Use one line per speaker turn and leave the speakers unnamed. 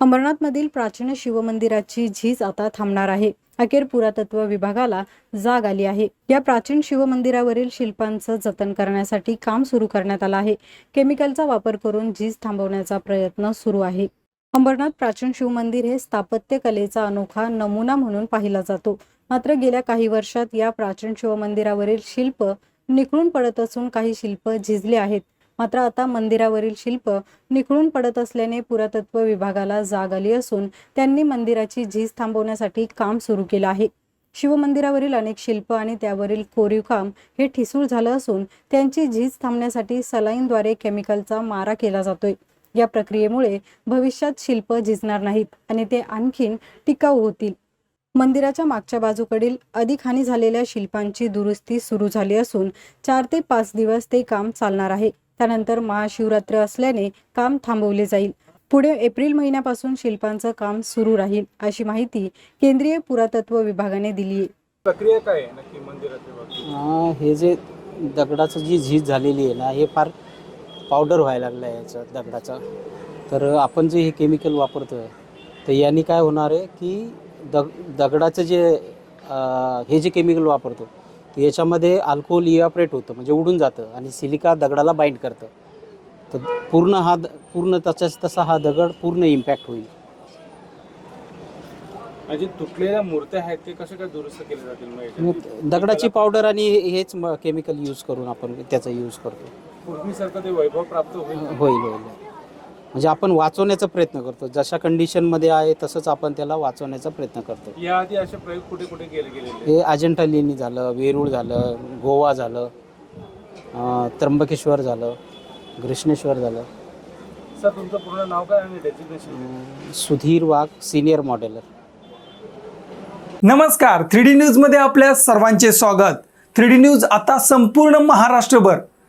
अंबरनाथमधील प्राचीन शिवमंदिराची झीज आता थांबणार आहे. अखेर पुरातत्व विभागाला जाग आली आहे. या प्राचीन शिवमंदिरावरील शिल्पांचं जतन करण्यासाठी काम सुरू करण्यात आलं आहे. केमिकलचा वापर करून झीज थांबवण्याचा प्रयत्न सुरू आहे. अंबरनाथ प्राचीन शिवमंदिर हे स्थापत्य कलेचा अनोखा नमुना म्हणून पाहिला जातो. मात्र गेल्या काही वर्षात या प्राचीन शिवमंदिरावरील शिल्प निखळून पडत असून काही शिल्प झिजले आहेत. मात्र आता मंदिरावरील शिल्प निखळून पडत असल्याने पुरातत्व विभागाला जाग आली असून त्यांनी मंदिराची झीज थांबवण्यासाठी काम सुरू केलं आहे. शिवमंदिरावरील अनेक शिल्प आणि त्यावरील कोरीव काम हे ठिसूळ झालं असून त्यांची झीज थांबण्यासाठी सलाईनद्वारे केमिकलचा मारा केला जातोय. या प्रक्रियेमुळे भविष्यात शिल्प झिजणार नाहीत आणि ते आणखीन टिकाऊ होतील. मंदिराच्या मागच्या बाजूकडील अधिक हानी झालेल्या शिल्पांची दुरुस्ती सुरू झाली असून चार ते पाच दिवस ते काम चालणार आहे. त्यानंतर महाशिवरात्र असल्याने काम थांबवले जाईल. पुढे एप्रिल महिन्यापासून शिल्पांचं काम सुरू राहील अशी माहिती केंद्रीय पुरातत्व विभागाने दिली आहे.
प्रक्रिया काय नक्की मंदिराच्या
हे जे दगडाचं जी झीज झालेली आहे ना हे फार पावडर व्हायला लागलं आहे याचं दगडाचं. तर आपण जे हे केमिकल वापरतो आहे तर याने काय होणार आहे की दग दगडाचं जे हे जे केमिकल वापरतो याच्यामध्ये अल्कोहोल इव्हॅपरेट होतं म्हणजे उडून जातं आणि सिलिका दगडाला बाइंड करतं. तर पूर्ण हा द- पूर्ण तसाच तसा हा दगड पूर्ण इम्पॅक्ट होईल.
आणि जे तुटलेल्या मूर्त्या आहेत ते कशा काय दुरुस्त केले जातील मग याच्यात?
मग दगडाची पावडर आणि हेच केमिकल यूज करून आपण त्याचा यूज करतो.
पूर्वीसारखं ते वैभव प्राप्त होईल?
होईल होईल. म्हणजे आपण वाचवण्याचा प्रयत्न करतो. जशा कंडिशनमध्ये आहे तसंच आपण त्याला वाचवण्याचा प्रयत्न करतो.
याआधी असे प्रयोग कुठे कुठे केले गेलेले? आहेत?
हे अजंठा लेणी झालं वेरूळ झालं गोवा झालं अं, त्र्यंबकेश्वर झालं घृष्णेश्वर झालं.
सर तुमचं पूर्ण नाव काय आणि डेजिग्नेशन
अं, सुधीर वाघ सिनियर मॉडेलर
नमस्कार. थ्री डी न्यूजमध्ये आपल्या सर्वांचे स्वागत. थ्री डी न्यूज आता संपूर्ण महाराष्ट्रभर